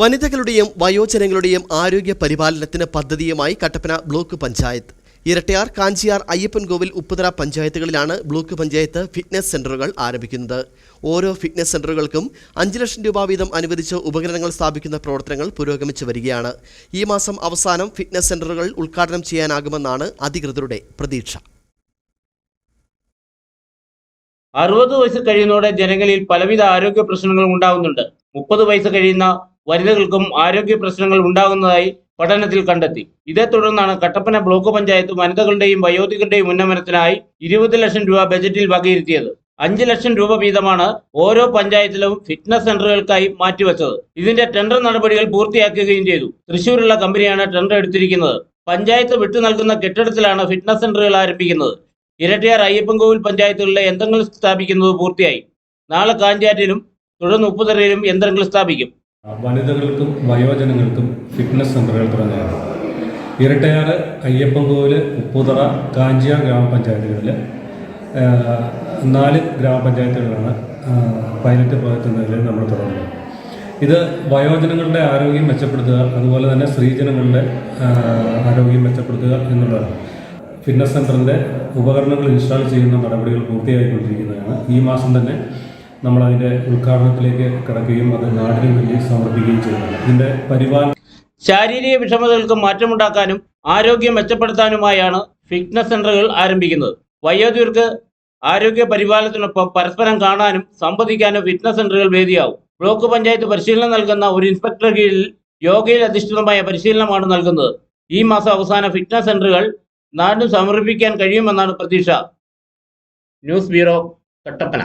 വനിതകളുടെയും വയോജനങ്ങളുടെയും ആരോഗ്യ പരിപാലനത്തിന് പദ്ധതിയുമായി കട്ടപ്പന ബ്ലോക്ക് പഞ്ചായത്ത്. ഇരട്ടയാർ കാഞ്ചിയാർ അയ്യപ്പൻകോവിൽ ഉപ്പുതറ പഞ്ചായത്തുകളിലാണ് ബ്ലോക്ക് പഞ്ചായത്ത് ഫിറ്റ്നസ് സെന്ററുകൾ ആരംഭിക്കുന്നത്. ഓരോ ഫിറ്റ്നസ് സെന്ററുകൾക്കും അഞ്ച് ലക്ഷം രൂപ വീതം അനുവദിച്ച് ഉപകരണങ്ങൾ സ്ഥാപിക്കുന്ന പ്രവർത്തനങ്ങൾ പുരോഗമിച്ചു വരികയാണ്. ഈ മാസം അവസാനം ഫിറ്റ്നസ് സെന്ററുകൾ ഉദ്ഘാടനം ചെയ്യാനാകുമെന്നാണ് അധികൃതരുടെ പ്രതീക്ഷ. അറുപത് വയസ്സ് കഴിയുന്നതോടെ ജനങ്ങളിൽ പലവിധ ആരോഗ്യ പ്രശ്നങ്ങൾ ഉണ്ടാകുന്നുണ്ട്. മുപ്പത് വയസ്സ് കഴിയുന്ന വനിതകൾക്കും ആരോഗ്യ പ്രശ്നങ്ങൾ ഉണ്ടാകുന്നതായി പഠനത്തിൽ കണ്ടെത്തി. ഇതേ തുടർന്നാണ് കട്ടപ്പന ബ്ലോക്ക് പഞ്ചായത്ത് വനിതകളുടെയും വയോധികരുടെയും ഉന്നമനത്തിനായി ഇരുപത് ലക്ഷം രൂപ ബജറ്റിൽ വകയിരുത്തിയത്. അഞ്ച് ലക്ഷം രൂപ വീതമാണ് ഓരോ പഞ്ചായത്തിലും ഫിറ്റ്നസ് സെന്ററുകൾക്കായി മാറ്റിവെച്ചത്. ഇതിന്റെ ടെൻഡർ നടപടികൾ പൂർത്തിയാക്കുകയും ചെയ്തു. തൃശൂരുള്ള കമ്പനിയാണ് ടെൻഡർ എടുത്തിരിക്കുന്നത്. പഞ്ചായത്ത് വിട്ടു നൽകുന്ന കെട്ടിടത്തിലാണ് ഫിറ്റ്നസ് സെന്ററുകൾ ആരംഭിക്കുന്നത്. ഇരട്ടിയാർ അയ്യപ്പൻകോവിൽ പഞ്ചായത്തുകളിലെ യന്ത്രങ്ങൾ സ്ഥാപിക്കുന്നത് പൂർത്തിയായി. നാളെ കാഞ്ചാറ്റിലും തുടർന്ന് ഉപ്പുതറയിലും യന്ത്രങ്ങൾ സ്ഥാപിക്കും. വനിതകൾക്കും വയോജനങ്ങൾക്കും ഫിറ്റ്നസ് സെന്ററുകൾ തുടങ്ങുകയാണ്. ഇരട്ടയാറ് അയ്യപ്പൻകോവിൽ ഉപ്പുതറ കാഞ്ചിയ ഗ്രാമപഞ്ചായത്തുകളിൽ നാല് ഗ്രാമപഞ്ചായത്തുകളാണ് പൈലറ്റ് പ്രോജക്റ്റ് നമ്മൾ തുടങ്ങുന്നത്. ഇത് വയോജനങ്ങളുടെ ആരോഗ്യം മെച്ചപ്പെടുത്തുക അതുപോലെ തന്നെ സ്ത്രീജനങ്ങളുടെ ആരോഗ്യം മെച്ചപ്പെടുത്തുക എന്നുള്ളതാണ്. ഫിറ്റ്നസ് സെന്ററിന്റെ ഉപകരണങ്ങൾ ഇൻസ്റ്റാൾ ചെയ്യുന്ന നടപടികൾ പൂർത്തിയായിക്കൊണ്ടിരിക്കുന്നതാണ്. ഈ മാസം തന്നെ നമ്മൾ അതിന്റെ ഉദ്ഘാടനത്തിലേക്ക് കിടക്കുകയും അത് നാടിന് വേണ്ടി സമർപ്പിക്കുകയും ചെയ്യുന്നത് ഇതിന്റെ പരിപാലന ശാരീരിക വിഷമതകൾക്ക് മാറ്റമുണ്ടാക്കാനും ആരോഗ്യം മെച്ചപ്പെടുത്താനുമായാണ് ഫിറ്റ്നസ് സെന്ററുകൾ ആരംഭിക്കുന്നത്. വയോധികർക്ക് ആരോഗ്യ പരിപാലനത്തിനൊപ്പം പരസ്പരം കാണാനും സംവദിക്കാനും ഫിറ്റ്നസ് സെന്ററുകൾ വേദിയാവും. ബ്ലോക്ക് പഞ്ചായത്ത് പരിശീലനം നൽകുന്ന ഒരു ഇൻസ്പെക്ടർ കീഴിൽ യോഗയിൽ അധിഷ്ഠിതമായ പരിശീലനമാണ് നൽകുന്നത്. ഈ മാസം അവസാന ഫിറ്റ്നസ് സെന്ററുകൾ നാടിന് സമർപ്പിക്കാൻ കഴിയുമെന്നാണ് പ്രതീക്ഷ. News bureau Kattappana